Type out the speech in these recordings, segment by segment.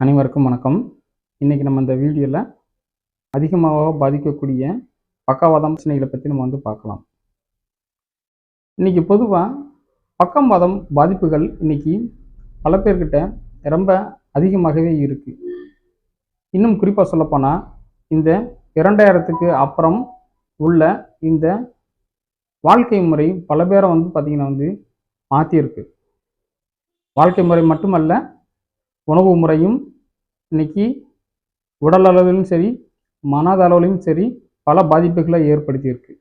அனைவருக்கும் வணக்கம். இன்றைக்கி நம்ம இந்த வீடியோவில் அதிகமாக பாதிக்கக்கூடிய பக்கவாதம் பிரச்சனைகளை பற்றி நம்ம வந்து பார்க்கலாம். இன்றைக்கி பொதுவாக பக்கவாதம் பாதிப்புகள் இன்றைக்கி பல பேர்கிட்ட ரொம்ப அதிகமாகவே இருக்குது இன்னும் குறிப்பாக சொல்லப்போனால் இந்த இரண்டாயிரத்துக்கு அப்புறம் உள்ள இந்த வாழ்க்கை முறை பல பேரை வந்து பார்த்திங்கன்னா வந்து மாற்றியிருக்கு வாழ்க்கை முறை மட்டுமல்ல உணவு முறையும் இன்னைக்கு உடல் அளவிலும் சரி மனத அளவிலும் சரி பல பாதிப்புகளை ஏற்படுத்தியிருக்கு.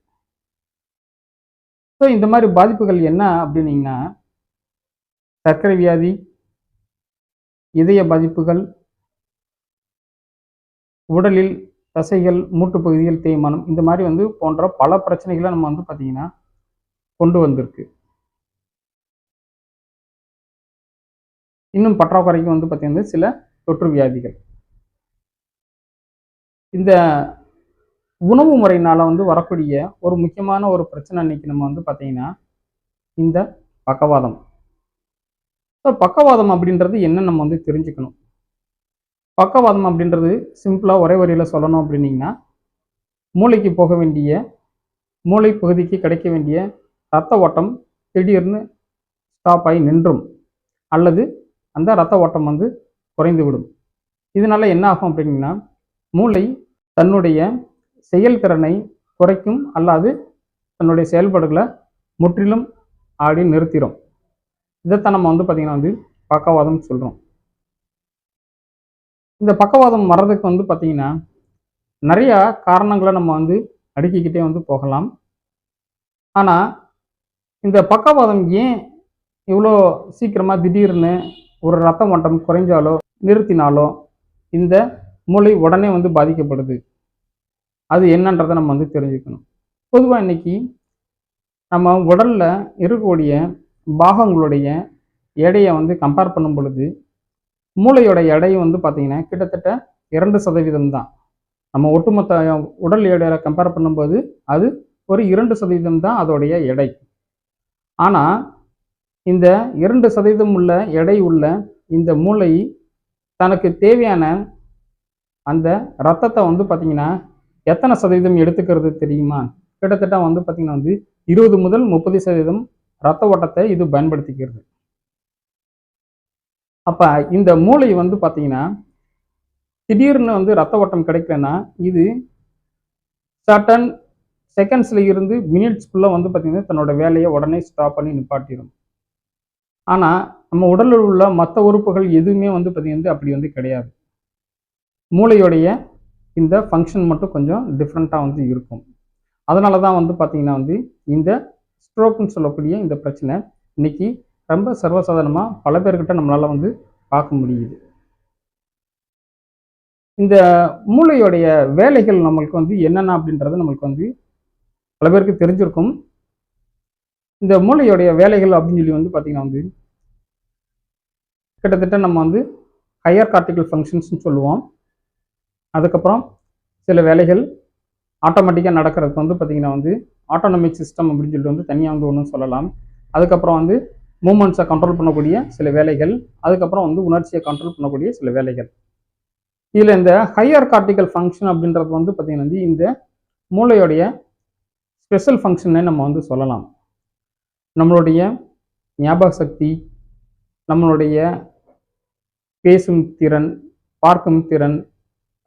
ஸோ இந்த மாதிரி பாதிப்புகள் என்ன அப்படின்னீங்கன்னா சர்க்கரை வியாதி இதய பாதிப்புகள் உடலில் தசைகள் மூட்டு பகுதிகள் தேய்மானம் இந்த மாதிரி வந்து போன்ற பல பிரச்சனைகளை நம்ம வந்து பார்த்தீங்கன்னா கொண்டு வந்திருக்கு. இன்னும் பற்றாக்குறைக்கு வந்து பார்த்தீங்கன்னா சில தொற்று வியாதிகள். இந்த உணவு முறையினால் வந்து வரக்கூடிய ஒரு முக்கியமான ஒரு பிரச்சனை இன்னைக்கு நம்ம வந்து பார்த்தீங்கன்னா இந்த பக்கவாதம். ஸோ பக்கவாதம் அப்படின்றது என்ன நம்ம வந்து தெரிஞ்சுக்கணும். பக்கவாதம் அப்படின்றது சிம்பிளாக ஒரே வரியில் சொல்லணும் அப்படின்னிங்கன்னா மூளைக்கு போக வேண்டிய மூளை பகுதிக்கு கிடைக்க வேண்டிய ரத்த ஓட்டம் திடீர்னு ஸ்டாப் ஆகி நின்றும். அல்லது அந்த ரத்த ஓட்டம் வந்து குறைந்து விடும் இதனால என்ன ஆகும் அப்படின்னா மூளை தன்னுடைய செயல்திறனை குறைக்கும் அல்லாது தன்னுடைய செயல்பாடுகளை முற்றிலும் ஆடி நிறுத்திடும் இதைத்தான் நம்ம வந்து பார்த்திங்கன்னா வந்து பக்கவாதம் சொல்கிறோம் இந்த பக்கவாதம் வர்றதுக்கு வந்து பார்த்திங்கன்னா நிறையா காரணங்களை நம்ம வந்து அடுக்கிக்கிட்டே வந்து போகலாம். ஆனால் இந்த பக்கவாதம் ஏன் இவ்வளோ சீக்கிரமாக திடீர்னு ஒரு ரத்த மட்டம் குறைஞ்சாலோ நிறுத்தினாலோ இந்த மூளை உடனே வந்து பாதிக்கப்படுது. அது என்னன்றதை நம்ம வந்து தெரிஞ்சுக்கணும். பொதுவாக இன்றைக்கி நம்ம உடலில் இருக்கக்கூடிய பாகங்களுடைய எடையை வந்து கம்பேர் பண்ணும் பொழுது மூளையோட எடை வந்து பார்த்திங்கன்னா கிட்டத்தட்ட இரண்டு சதவீதம் தான். நம்ம ஒட்டுமொத்த உடல் எடையை கம்பேர் பண்ணும்போது அது ஒரு இரண்டு சதவீதம் தான் அதோடைய எடை. ஆனால் இந்த இரண்டு சதவீதம் உள்ள எடை உள்ள இந்த மூளை தனக்கு தேவையான அந்த ரத்தத்தை வந்து பார்த்தீங்கன்னா எத்தனை சதவீதம் எடுத்துக்கிறது தெரியுமா? கிட்டத்தட்ட வந்து பார்த்தீங்கன்னா வந்து இருபது முதல் முப்பது சதவீதம் ரத்த ஓட்டத்தை இது பயன்படுத்திக்கிறது. அப்போ இந்த மூளை வந்து பார்த்தீங்கன்னா திடீர்னு வந்து ரத்த ஓட்டம் கிடைக்கலன்னா இது சட்டன் செகண்ட்ஸில் இருந்து மினிட்ஸ்க்குள்ளே வந்து பார்த்தீங்கன்னா தன்னோட வேலையை உடனே ஸ்டாப் பண்ணி நிப்பாட்டிடும் ஆனால் நம்ம உடலில் உள்ள மற்ற உறுப்புகள் எதுவுமே வந்து பார்த்திங்கன்னா அப்படி வந்து கிடையாது. மூளையுடைய இந்த ஃபங்க்ஷன் மட்டும் கொஞ்சம் டிஃப்ரெண்ட்டாக வந்து இருக்கும். அதனால தான் வந்து பார்த்தீங்கன்னா வந்து இந்த ஸ்ட்ரோக்குன்னு சொல்லக்கூடிய இந்த பிரச்சனை இன்னைக்கு ரொம்ப சர்வசாதாரணமாக பல பேர்கிட்ட நம்மளால் வந்து பார்க்க முடியுது. இந்த மூளையுடைய வேலைகள் நம்மளுக்கு வந்து என்னென்ன அப்படின்றது நம்மளுக்கு வந்து பல பேருக்கு தெரிஞ்சிருக்கும். இந்த மூளையுடைய வேலைகள் அப்படின்னு சொல்லி வந்து பார்த்திங்கன்னா வந்து கிட்டத்தட்ட நம்ம வந்து ஹையர் கார்டிக்கல் ஃபங்க்ஷன்ஸ்னு சொல்லுவோம். அதுக்கப்புறம் சில வேலைகள் ஆட்டோமேட்டிக்காக நடக்கிறதுக்கு வந்து பார்த்திங்கன்னா வந்து ஆட்டோனமிக் சிஸ்டம் அப்படின்னு சொல்லிட்டு வந்து தனியாக வந்து ஒன்றும் சொல்லலாம். அதுக்கப்புறம் வந்து மூமெண்ட்ஸை கண்ட்ரோல் பண்ணக்கூடிய சில வேலைகள் அதுக்கப்புறம் வந்து உணர்ச்சியை கண்ட்ரோல் பண்ணக்கூடிய சில வேலைகள். இதில் இந்த ஹையர் கார்டிக்கல் ஃபங்க்ஷன் அப்படின்றது வந்து பார்த்திங்கன்னா வந்து இந்த மூளையோடைய ஸ்பெஷல் ஃபங்க்ஷனை நம்ம வந்து சொல்லலாம். நம்மளுடைய ஞாபக சக்தி நம்மளுடைய பேசும் திறன் பார்க்கும் திறன்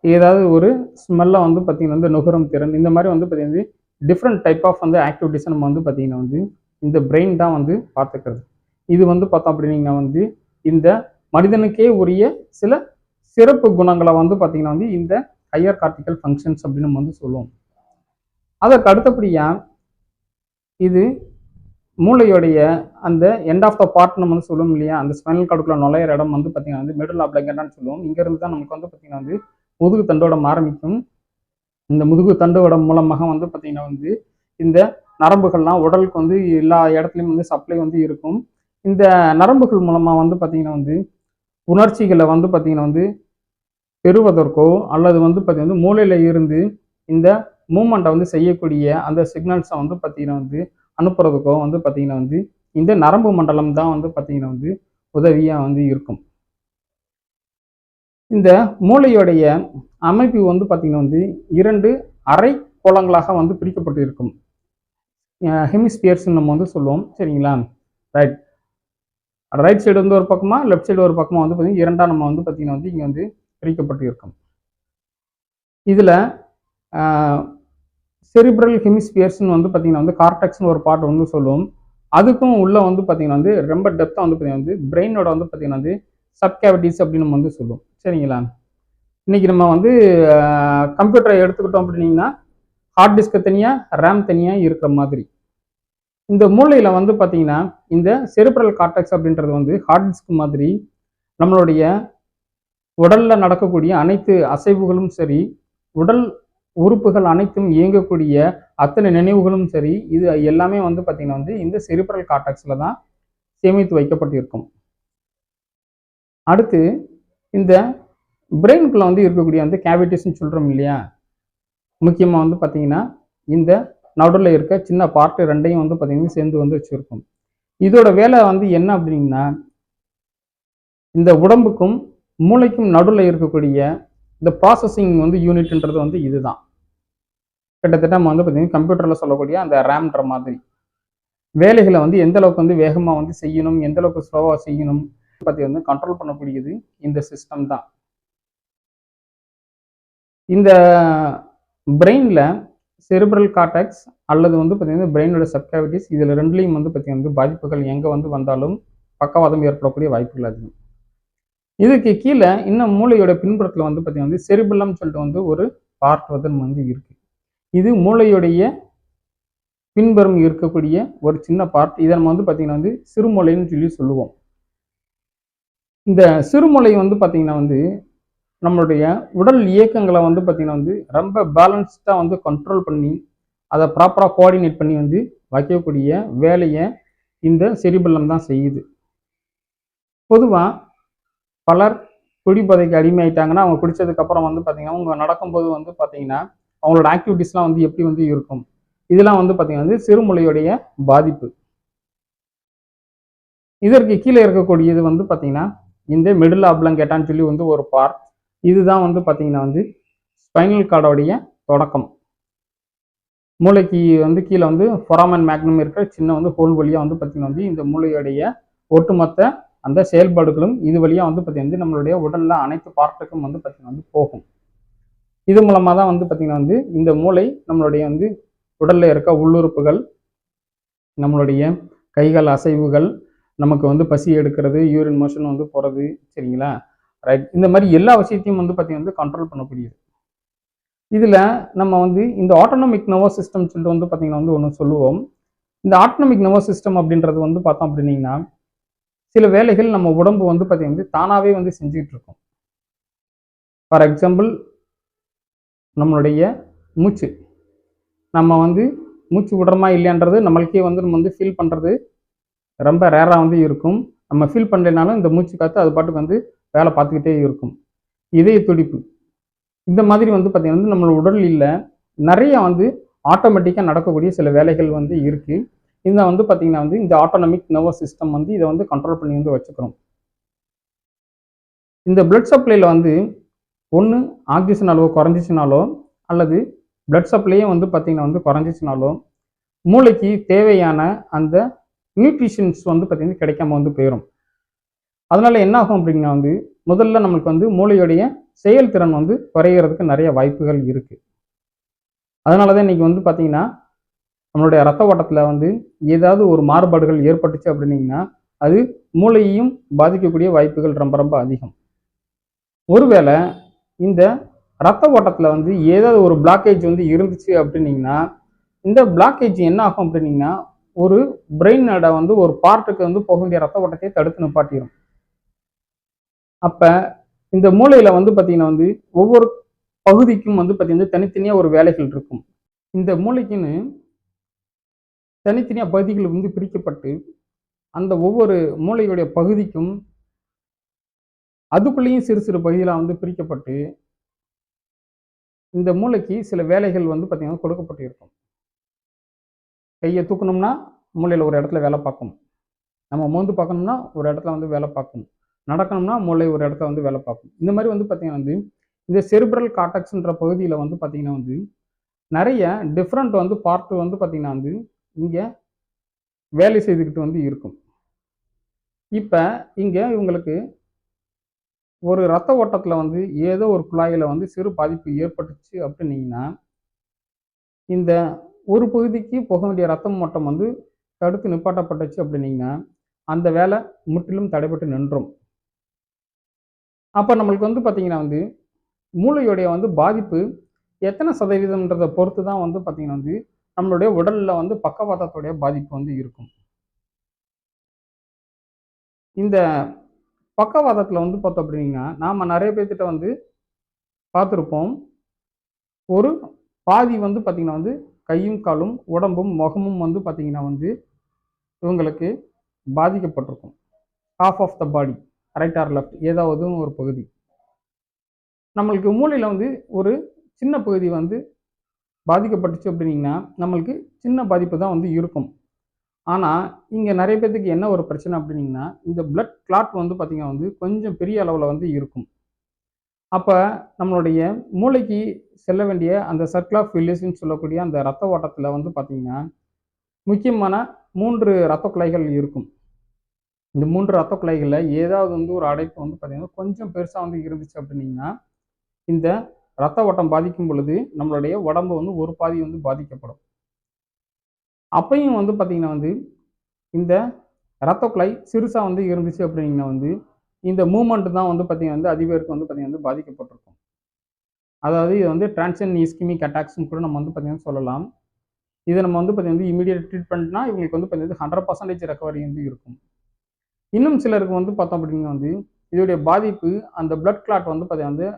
ஏதாவது ஒரு ஸ்மெல்லாக வந்து பார்த்திங்கன்னா வந்து நுகரும் திறன் இந்த மாதிரி வந்து பார்த்திங்கன்னா டிஃப்ரெண்ட் டைப் ஆஃப் வந்து ஆக்டிவிட்டிஸை நம்ம வந்து பார்த்திங்கன்னா வந்து இந்த பிரெயின் தான் வந்து பார்த்துக்கிறது. இது வந்து பார்த்தோம் அப்படின்னா வந்து இந்த மனிதனுக்கே உரிய சில சிறப்பு குணங்களை வந்து பார்த்திங்கன்னா வந்து இந்த ஹையர் கார்டிக்கல் ஃபங்க்ஷன்ஸ் அப்படின்னு நம்ம வந்து சொல்லுவோம். அதற்கு அடுத்தபடியாக இது மூளையோடைய அந்த எண்ட் ஆஃப் த பார்ட் நம்ம வந்து சொல்லுவோம் இல்லையா? அந்த ஸ்பைனல் கார்டுக்குள்ள நுழையிற இடம் வந்து பார்த்திங்கன்னா வந்து மிடில் ஆஃப் சொல்லுவோம். இங்கேருந்து தான் நமக்கு வந்து பார்த்திங்கன்னா வந்து முதுகு தண்டோடம் ஆரம்பிக்கும். இந்த முதுகு தண்டோட மூலமாக வந்து பார்த்திங்கன்னா வந்து இந்த நரம்புகள்லாம் உடலுக்கு வந்து எல்லா இடத்துலையும் வந்து சப்ளை வந்து இருக்கும். இந்த நரம்புகள் மூலமாக வந்து பார்த்திங்கன்னா வந்து உணர்ச்சிகளை வந்து பார்த்திங்கன்னா வந்து பெறுவதற்கோ அல்லது வந்து பார்த்திங்கன்னா மூளையில் இருந்து இந்த மூமெண்ட்டை வந்து செய்யக்கூடிய அந்த சிக்னல்ஸை வந்து பார்த்திங்கன்னா வந்து அனுப்புறதுக்கோ வந்து பார்த்திங்கன்னா வந்து இந்த நரம்பு மண்டலம் தான் வந்து பார்த்திங்கன்னா வந்து உதவியாக வந்து இருக்கும். இந்த மூளையுடைய அமைப்பு வந்து பார்த்திங்கன்னா வந்து இரண்டு அரை கோளங்களாக வந்து பிரிக்கப்பட்டு இருக்கும். ஹெமிஸ்பியர்ஸ்ன்னு நம்ம வந்து சொல்லுவோம். சரிங்களா? ரைட் ரைட் சைடு வந்து ஒரு பக்கமாக லெஃப்ட் சைடு ஒரு பக்கமாக வந்து பார்த்திங்கன்னா இரண்டாக நம்ம வந்து பார்த்திங்கன்னா வந்து இங்கே வந்து பிரிக்கப்பட்டு இருக்கும். இதில் செரிப்ரல் ஹெமிஸ்பியர்ஸ்னு வந்து பார்த்தீங்கன்னா வந்து கார்டெக்ஸ்னு ஒரு பாட்டு வந்து சொல்லுவோம் அதுக்கும் உள்ளே வந்து பார்த்தீங்கன்னா வந்து ரொம்ப டெப்த்தாக வந்து பார்த்தீங்கன்னா வந்து பிரெயினோட வந்து பார்த்தீங்கன்னா வந்து சப்கேவிட்டிஸ் அப்படின்னு நம்ம வந்து சொல்லுவோம் சரிங்களா? இன்னைக்கு நம்ம வந்து கம்ப்யூட்டரை எடுத்துக்கிட்டோம் அப்படின்னீங்கன்னா ஹார்ட் டிஸ்க்கு தனியாக ரேம் தனியாக இருக்கிற மாதிரி. இந்த மூளையில் வந்து பார்த்தீங்கன்னா இந்த செரிப்ரல் கார்டெக்ஸ் அப்படின்றது வந்து ஹார்ட் டிஸ்க் மாதிரி நம்மளுடைய உடலில் நடக்கக்கூடிய அனைத்து அசைவுகளும் சரி உடல் உறுப்புகள் அனைத்தும் இயங்கக்கூடிய அத்தனை நினைவுகளும் சரி இது எல்லாமே வந்து பார்த்திங்கன்னா வந்து இந்த செரிப்ரல் காட்டாக்ஸில் தான் சேமித்து வைக்கப்பட்டிருக்கும். அடுத்து இந்த பிரெயினுக்குள்ளே வந்து இருக்கக்கூடிய வந்து கேவிட்டிஸ்ன்னு சொல்கிறோம் இல்லையா? முக்கியமாக வந்து பார்த்தீங்கன்னா இந்த நடுவில் இருக்க சின்ன பார்ட்டு ரெண்டையும் வந்து பார்த்திங்கன்னா சேர்ந்து வந்து வச்சுருக்கும். இதோட வேலை வந்து என்ன அப்படின்னா இந்த உடம்புக்கும் மூளைக்கும் நடுவில் இருக்கக்கூடிய இந்த ப்ராசஸிங் வந்து யூனிட்ன்றது வந்து இதுதான். கிட்டத்தட்ட நம்ம வந்து பார்த்தீங்கன்னா கம்ப்யூட்டரில் சொல்லக்கூடிய அந்த ரேம்ன்ற மாதிரி. வேலைகளை வந்து எந்த அளவுக்கு வந்து வேகமாக வந்து செய்யணும் எந்த அளவுக்கு ஸ்லோவாக செய்யணும் பற்றி வந்து கண்ட்ரோல் பண்ணக்கூடியது இந்த சிஸ்டம் தான். இந்த பிரெயினில் செரிப்ரல் காட்டாக்ஸ் அல்லது வந்து பார்த்தீங்கன்னா பிரெயினோட சப்கேவிட்டிஸ் இதில் ரெண்டுலேயும் வந்து பார்த்தீங்கன்னா வந்து பாதிப்புகள் எங்கே வந்து வந்தாலும் பக்கவாதம் ஏற்படக்கூடிய வாய்ப்புகள் அதிகம். இதுக்கு கீழே இன்னும் மூளையோட பின்புறத்தில் வந்து பார்த்தீங்கன்னா வந்து செரிபுலம் சொல்லிட்டு வந்து ஒரு பார்ட் வந்து வந்து இது மூளையுடைய பின்புறம் இருக்கக்கூடிய ஒரு சின்ன பார்ட் இதை நம்ம வந்து பார்த்தீங்கன்னா வந்து சிறுமூளைன்னு சொல்லி சொல்லுவோம். இந்த சிறுமூளை வந்து பார்த்தீங்கன்னா வந்து நம்மளுடைய உடல் இயக்கங்களை வந்து பார்த்திங்கன்னா வந்து ரொம்ப பேலன்ஸ்டாக வந்து கண்ட்ரோல் பண்ணி அதை ப்ராப்பராக கோஆர்டினேட் பண்ணி வந்து வைக்கக்கூடிய வேலையை இந்த செரிபல்லம் தான் செய்யுது. பொதுவாக பலர் குடிப்பதைக்கு அடிமையாயிட்டாங்கன்னா அவங்க குடித்ததுக்கப்புறம் வந்து பார்த்திங்கன்னா அவங்க நடக்கும்போது வந்து பார்த்திங்கன்னா அவங்களோட ஆக்டிவிட்டீஸ்லாம் வந்து எப்படி வந்து இருக்கும்? இதெல்லாம் வந்து பார்த்திங்கன்னா வந்து சிறுமொழியுடைய பாதிப்பு. இதற்கு கீழே இருக்கக்கூடியது வந்து பார்த்திங்கன்னா இந்த மிடில் ஆப்லங்கேட்டான்னு சொல்லி வந்து ஒரு பார்ட் இதுதான் வந்து பார்த்தீங்கன்னா வந்து ஸ்பைனல் கார்டோடைய தொடக்கம். மூளைக்கு வந்து கீழே வந்து ஃபொராமன் மேக்னம் இருக்கிற சின்ன வந்து ஹோல் வழியாக வந்து பார்த்திங்கன்னா வந்து இந்த மூளையுடைய ஒட்டுமொத்த அந்த செயல்பாடுகளும் இது வழியாக வந்து பார்த்தீங்கன்னா வந்து நம்மளுடைய உடலில் அனைத்து பார்ட்டுக்கும் வந்து பார்த்திங்கன்னா வந்து போகும். இது மூலமாக தான் வந்து பார்த்திங்கன்னா வந்து இந்த மூளை நம்மளுடைய வந்து உடலில் இருக்க உள்ளுறுப்புகள் நம்மளுடைய கைகள் அசைவுகள் நமக்கு வந்து பசி எடுக்கிறது யூரின் மோஷன் வந்து போகிறது சரிங்களா? ரைட் இந்த மாதிரி எல்லா விஷயத்தையும் வந்து பார்த்தீங்கன்னா வந்து கண்ட்ரோல் பண்ணக்கூடியது. இதில் நம்ம வந்து இந்த ஆட்டோனமிக் நர்வஸ் சிஸ்டம் சொல்லிட்டு வந்து பார்த்தீங்கன்னா வந்து ஒன்று சொல்லுவோம். இந்த ஆட்டோனமிக் நர்வஸ் சிஸ்டம் அப்படின்றது வந்து பார்த்தோம் அப்படின்னீங்கன்னா சில வேலைகள் நம்ம உடம்பு வந்து பார்த்தீங்கன்னா வந்து தானாகவே வந்து செஞ்சுக்கிட்டு இருக்கும். ஃபார் எக்ஸாம்பிள் நம்மளுடைய மூச்சு. நம்ம வந்து மூச்சு விடுறோமா இல்லையான்றது நம்மளுக்கே வந்து நம்ம வந்து ஃபீல் பண்ணுறது ரொம்ப ரேராக வந்து இருக்கும். நம்ம ஃபீல் பண்ணலைனாலும் இந்த மூச்சு காற்று அது பாட்டுக்கு வந்து வேலை பார்த்துக்கிட்டே இருக்கும். இதய துடிப்பு. இந்த மாதிரி வந்து பார்த்திங்கன்னா வந்து நம்மளோட உடலில் நிறைய வந்து ஆட்டோமேட்டிக்காக நடக்கக்கூடிய சில வேலைகள் வந்து இருக்குது இந்த வந்து பார்த்திங்கன்னா வந்து இந்த ஆட்டோனமிக் நர்வஸ் சிஸ்டம் வந்து இதை வந்து கண்ட்ரோல் பண்ணி வந்து வச்சுக்கிறோம் இந்த பிளட் சப்ளையில் வந்து ஒன்று ஆக்சிஜன் அளவு குறைஞ்சிச்சினாலோ அல்லது பிளட் சப்ளையே வந்து பார்த்திங்கன்னா வந்து குறைஞ்சிச்சினாலோ மூளைக்கு தேவையான அந்த நியூட்ரிஷன்ஸ் வந்து பார்த்திங்கன்னா கிடைக்காம வந்து போயிடும் அதனால என்ன ஆகும் அப்படின்னா வந்து முதல்ல நம்மளுக்கு வந்து மூளையுடைய செயல்திறன் வந்து குறைகிறதுக்கு நிறைய வாய்ப்புகள் இருக்குது அதனால தான் இன்னைக்கு வந்து பார்த்திங்கன்னா நம்மளுடைய ரத்த ஓட்டத்தில் வந்து ஏதாவது ஒரு மாறுபாடுகள் ஏற்பட்டுச்சு அப்படின்னீங்கன்னா அது மூளையையும் பாதிக்கக்கூடிய வாய்ப்புகள் ரொம்ப ரொம்ப அதிகம். ஒருவேளை இந்த ரத்த ஓட்டத்தில் வந்து ஏதாவது ஒரு பிளாக்கேஜ் வந்து இருந்துச்சு அப்படின்னீங்கன்னா இந்த பிளாக்கேஜ் என்ன ஆகும் அப்படின்னீங்கன்னா ஒரு பிரெயினோட வந்து ஒரு பார்ட்டுக்கு வந்து போக வேண்டிய ரத்த ஓட்டத்தை தடுத்து நிப்பாட்டிடும் அப்போ இந்த மூளையில் வந்து பார்த்திங்கன்னா வந்து ஒவ்வொரு பகுதிக்கும் வந்து பார்த்தீங்கன்னா தனித்தனியாக ஒரு வேலைகள் இருக்கும். இந்த மூளைக்குன்னு தனித்தனியாக பகுதிகள் வந்து பிரிக்கப்பட்டு அந்த ஒவ்வொரு மூளையுடைய பகுதிக்கும் அதுக்குள்ளேயும் சிறு சிறு பகுதிகளாக வந்து பிரிக்கப்பட்டு இந்த மூளைக்கு சில வேலைகள் வந்து பார்த்திங்கன்னா கொடுக்கப்பட்டு இருக்கும் கையை தூக்கணும்னா மூளையில் ஒரு இடத்துல வேலை பார்க்கும். நம்ம மோந்து பார்க்கணும்னா ஒரு இடத்துல வந்து வேலை பார்க்கும். நடக்கணும்னா மூளை ஒரு இடத்த வந்து வேலை பார்க்கும். இந்த மாதிரி வந்து பார்த்திங்கன்னா வந்து இந்த செரிப்ரல் காட்டக்ஸ்ன்ற பகுதியில் வந்து பார்த்திங்கன்னா வந்து நிறைய டிஃப்ரெண்ட் வந்து பார்ட் வந்து பார்த்திங்கன்னா வந்து இங்கே வேலை செய்துக்கிட்டு வந்து இருக்கும். இப்போ இங்கே இவங்களுக்கு ஒரு ரத்த ஓட்டத்தில் வந்து ஏதோ ஒரு குழாயில் வந்து சிறு பாதிப்பு ஏற்பட்டுச்சு அப்படின்னீங்கன்னா இந்த ஒரு பகுதிக்கு போக வேண்டிய ரத்தம் ஓட்டம் வந்து தடுத்து நிப்பாட்டப்பட்டுச்சு அப்படின்னீங்கன்னா அந்த வேலை முற்றிலும் தடைபட்டு நின்றும். அப்போ நம்மளுக்கு வந்து பார்த்தீங்கன்னா வந்து மூளையுடைய வந்து பாதிப்பு எத்தனை சதவீதம்ன்றதை பொறுத்து தான் வந்து பார்த்திங்கன்னா வந்து நம்மளுடைய உடலில் வந்து பக்கவாதத்துடைய பாதிப்பு வந்து இருக்கும். இந்த பக்கவாதத்தில் வந்து பார்த்தோம் அப்படின்னா நாம் நிறைய பேர்த்திட்ட வந்து பார்த்துருப்போம். ஒரு பாதி வந்து பார்த்திங்கன்னா வந்து கையும் காலும் உடம்பும் முகமும் வந்து பார்த்திங்கன்னா வந்து இவங்களுக்கு பாதிக்கப்பட்டிருக்கும். Half of the body right or left ஏதாவது ஒரு பகுதி. நம்மளுக்கு மூளையில் வந்து ஒரு சின்ன பகுதி வந்து பாதிக்கப்பட்டுச்சு அப்படின்னீங்கன்னா நம்மளுக்கு சின்ன பாதிப்பு தான் வந்து இருக்கும். ஆனால் இங்கே நிறைய பேர்த்துக்கு என்ன ஒரு பிரச்சனை அப்படின்னீங்கன்னா இந்த பிளட் கிளாட் வந்து பார்த்திங்கன்னா வந்து கொஞ்சம் பெரிய அளவில் வந்து இருக்கும். அப்போ நம்மளுடைய மூளைக்கு செல்ல வேண்டிய அந்த சர்க்கிள் ஆஃப் வில்லேஜ்னு சொல்லக்கூடிய அந்த ரத்த ஓட்டத்தில் வந்து பார்த்திங்கன்னா முக்கியமான மூன்று ரத்த குழாய்கள் இருக்கும். இந்த மூன்று ரத்த குழாய்களில் ஏதாவது வந்து ஒரு அடைப்பு வந்து பார்த்திங்கன்னா கொஞ்சம் பெருசாக வந்து இருந்துச்சு அப்படின்னீங்கன்னா இந்த ரத்த ஓட்டம் பாதிக்கும் பொழுது நம்மளுடைய உடம்பு வந்து ஒரு பாதி வந்து பாதிக்கப்படும். அப்பையும் வந்து பார்த்திங்கன்னா வந்து இந்த ரத்த குழாய் சிறுசாக வந்து இருந்துச்சு அப்படிங்கன்னா வந்து இந்த மூமெண்ட் தான் வந்து பார்த்திங்கன்னா வந்து அதிபருக்கு வந்து பார்த்திங்கன்னா வந்து பாதிக்கப்பட்டிருக்கும். அதாவது இது வந்து டிரான்சன் இஸ்கிமிக் அட்டாக்ஸ்னு கூட நம்ம வந்து பார்த்திங்கன்னா சொல்லலாம். இதை நம்ம வந்து பார்த்திங்கன்னா வந்து இமீடியட் ட்ரீட்மெண்ட்னா இவங்களுக்கு வந்து பார்த்திங்கன்னா ஹண்ட்ரட் பர்சன்டேஜ் ரெக்கவரி வந்து இருக்கும். இன்னும் சிலருக்கு வந்து பார்த்தோம் அப்படின்னா வந்து இதோடைய பாதிப்பு அந்த பிளட் கிளாட் வந்து பார்த்தீங்கன்னா வந்து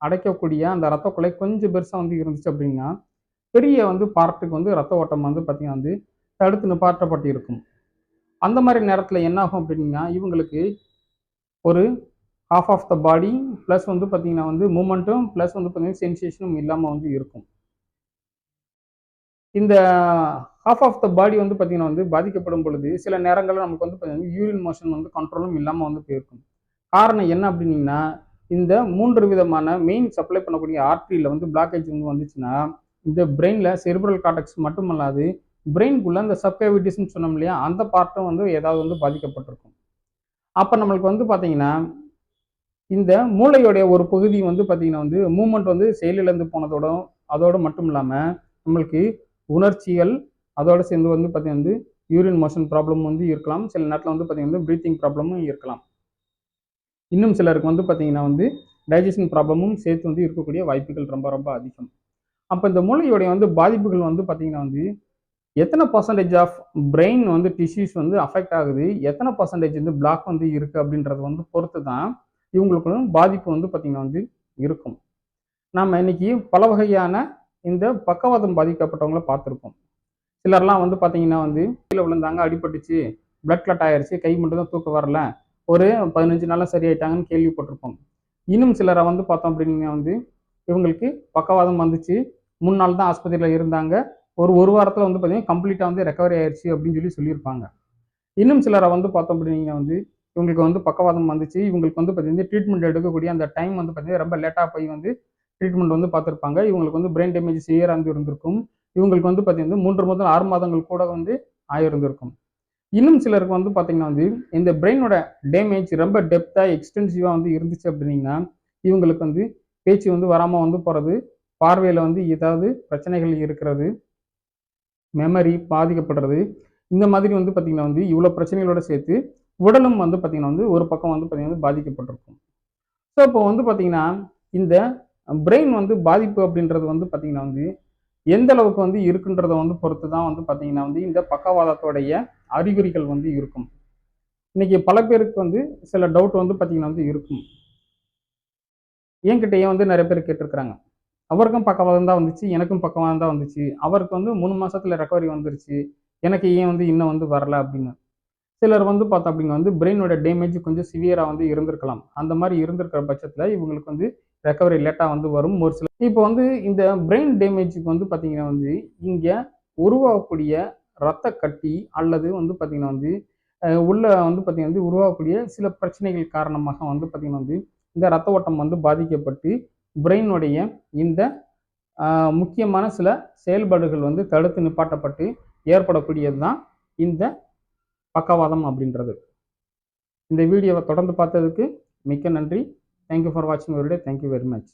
அடைக்கக்கூடிய அந்த ரத்த குலை கொஞ்சம் பெருசாக வந்து இருந்துச்சு அப்படின்னா பெரிய வந்து பார்ட்டுக்கு வந்து ரத்த ஓட்டம் வந்து பார்த்திங்கன்னா வந்து தடுத்து நிப்பாட்டப்பட்டு இருக்கும் அந்த மாதிரி நேரத்தில் என்ன ஆகும் அப்படின்னா இவங்களுக்கு ஒரு half of the body plus வந்து பார்த்திங்கன்னா வந்து மூமெண்ட்டும் ப்ளஸ் வந்து பார்த்திங்கன்னா சென்சேஷனும் இல்லாமல் வந்து இருக்கும். இந்த ஹாஃப் ஆஃப் த பாடி வந்து பார்த்திங்கன்னா வந்து பாதிக்கப்படும் பொழுது சில நேரங்களில் நமக்கு வந்து பார்த்திங்கன்னா யூரின் மோஷன் வந்து கண்ட்ரோலும் இல்லாமல் வந்து போயிருக்கும். காரணம் என்ன அப்படின்னீங்கன்னா இந்த மூன்று விதமான மெயின் சப்ளை பண்ணக்கூடிய ஆர்ட்ரியில் வந்து பிளாக்கேஜ் வந்து வந்துச்சுன்னா இந்த பிரெயினில் செரிப்ரல் கார்டெக்ஸ் மட்டுமல்லாது பிரெயின்குள்ளே இந்த சப்கேவிட்டிஸ்னு சொன்னோம் இல்லையா அந்த பார்ட்டும் வந்து ஏதாவது வந்து பாதிக்கப்பட்டிருக்கும். அப்போ நம்மளுக்கு வந்து பார்த்தீங்கன்னா இந்த மூளையோடைய ஒரு பகுதி வந்து பார்த்திங்கன்னா வந்து மூமெண்ட் வந்து செயலிழந்து போனதோட அதோடு மட்டும் இல்லாமல் நம்மளுக்கு உணர்ச்சிகள் அதோடு சேர்ந்து வந்து பார்த்திங்கன்னா வந்து யூரின் மோஷன் ப்ராப்ளம் வந்து இருக்கலாம். சில நேரத்தில் வந்து பார்த்தீங்கன்னா ப்ரீத்திங் ப்ராப்ளமும் இருக்கலாம். இன்னும் சிலருக்கு வந்து பார்த்திங்கன்னா வந்து டைஜஷன் ப்ராப்ளமும் சேர்த்து வந்து இருக்கக்கூடிய வாய்ப்புகள் ரொம்ப ரொம்ப அதிகம். அப்போ இந்த மூளையோடைய வந்து பாதிப்புகள் வந்து பார்த்தீங்கன்னா வந்து எத்தனை பர்சன்டேஜ் ஆஃப் பிரெயின் வந்து டிஷ்யூஸ் வந்து அஃபெக்ட் ஆகுது? எத்தனை பர்சன்டேஜ் வந்து பிளாக் வந்து இருக்குது அப்படின்றத வந்து பொறுத்து தான் இவங்களுக்கும் பாதிப்பு வந்து பார்த்திங்கன்னா வந்து இருக்கும். நாம் இன்னைக்கு பல வகையான இந்த பக்கவாதம் பாதிக்கப்பட்டவங்கள பார்த்துருப்போம். சிலர்லாம் வந்து பார்த்தீங்கன்னா வந்து கீழே விழுந்தாங்க அடிபட்டுச்சு பிளட் கிளட் ஆயிடுச்சு கை மட்டும் தான் தூக்க வரல ஒரு பதினஞ்சு நாளில் சரியாயிட்டாங்கன்னு கேள்விப்பட்டிருப்போம். இன்னும் சிலரை வந்து பார்த்தோம் அப்படின்னா வந்து இவங்களுக்கு பக்கவாதம் வந்துச்சு. மூணு நாள் தான் ஆஸ்பத்திரியில் இருந்தாங்க. ஒரு ஒரு வாரத்தில் வந்து பார்த்தீங்கன்னா கம்ப்ளீட்டாக வந்து ரெக்கவரி ஆயிடுச்சு அப்படின்னு சொல்லி சொல்லியிருப்பாங்க. இன்னும் சிலரை வந்து பார்த்தோம் அப்படின்னீங்க வந்து இவங்களுக்கு வந்து பக்கவாதம் வந்துச்சு. இவங்களுக்கு வந்து பார்த்தீங்கன்னா ட்ரீட்மெண்ட் எடுக்கக்கூடிய அந்த டைம் வந்து பார்த்தீங்கன்னா ரொம்ப லேட்டாக போய் வந்து ட்ரீட்மெண்ட் வந்து பார்த்துருப்பாங்க. இவங்களுக்கு வந்து பிரெயின் டேமேஜ் சிவியராக இருந்து இருந்திருக்கும். இவங்களுக்கு வந்து பார்த்தீங்கன்னா மூன்று முதல் ஆறு மாதங்கள் கூட வந்து ஆயிருந்திருக்கும். இன்னும் சிலருக்கு வந்து பார்த்தீங்கன்னா வந்து இந்த பிரெயினோட டேமேஜ் ரொம்ப டெப்த்தாக எக்ஸ்டென்சிவாக வந்து இருந்துச்சு அப்படின்னீங்கன்னா இவங்களுக்கு வந்து பேச்சு வந்து வராமல் வந்து போகிறது பார்வையில் வந்து ஏதாவது பிரச்சனைகள் இருக்கிறது மெமரி பாதிக்கப்படுறது இந்த மாதிரி வந்து பார்த்திங்கன்னா வந்து இவ்வளோ பிரச்சனைகளோட சேர்த்து உடலும் வந்து பார்த்திங்கன்னா வந்து ஒரு பக்கம் வந்து பார்த்திங்கன்னா வந்து பாதிக்கப்பட்டிருக்கும். ஸோ இப்போ வந்து பார்த்திங்கன்னா இந்த பிரெயின் வந்து பாதிப்பு அப்படின்றது வந்து பார்த்திங்கன்னா வந்து எந்த அளவுக்கு வந்து இருக்குன்றத வந்து பொறுத்து தான் வந்து பார்த்திங்கன்னா வந்து இந்த பக்கவாதத்தோடைய அறிகுறிகள் வந்து இருக்கும். இன்னைக்கு பல பேருக்கு வந்து சில டவுட் வந்து பார்த்திங்கன்னா வந்து இருக்கும். என்கிட்டயே வந்து நிறைய பேர் கேட்டிருக்கிறாங்க. அவருக்கும் பக்கவாதம் தான் வந்துச்சு எனக்கும் பக்கவாதம் தான் வந்துச்சு. அவருக்கு வந்து மூணு மாசத்துல ரெக்கவரி வந்துருச்சு. எனக்கு ஏன் வந்து இன்னும் வந்து வரல அப்படின்னு. சிலர் வந்து பார்த்தோம் அப்படிங்க வந்து பிரெயினோட டேமேஜ் கொஞ்சம் சிவியராக வந்து இருந்திருக்கலாம். அந்த மாதிரி இருந்திருக்கிற பட்சத்தில் இவங்களுக்கு வந்து ரெக்கவரி லேட்டாக வந்து வரும். ஒரு சில இப்போ வந்து இந்த பிரெயின் டேமேஜுக்கு வந்து பார்த்தீங்கன்னா வந்து இங்கே உருவாகக்கூடிய ரத்த கட்டி அல்லது வந்து பார்த்திங்கன்னா வந்து உள்ள வந்து பார்த்திங்கன்னா வந்து உருவாகக்கூடிய சில பிரச்சனைகள் காரணமாக வந்து பார்த்திங்கன்னா வந்து இந்த ரத்த ஓட்டம் வந்து பாதிக்கப்பட்டு பிரெயினுடைய இந்த முக்கியமான சில செயல்பாடுகள் வந்து தடுத்து நிப்பாட்டப்பட்டு ஏற்படக்கூடியது தான் இந்த பக்கவாதம் அப்படின்றது. இந்த வீடியோவை தொடர்ந்து பார்த்ததுக்கு மிக்க நன்றி. தேங்க்யூ ஃபார் வாட்சிங் ஒரு டே தேங்க்யூ வெரி மச்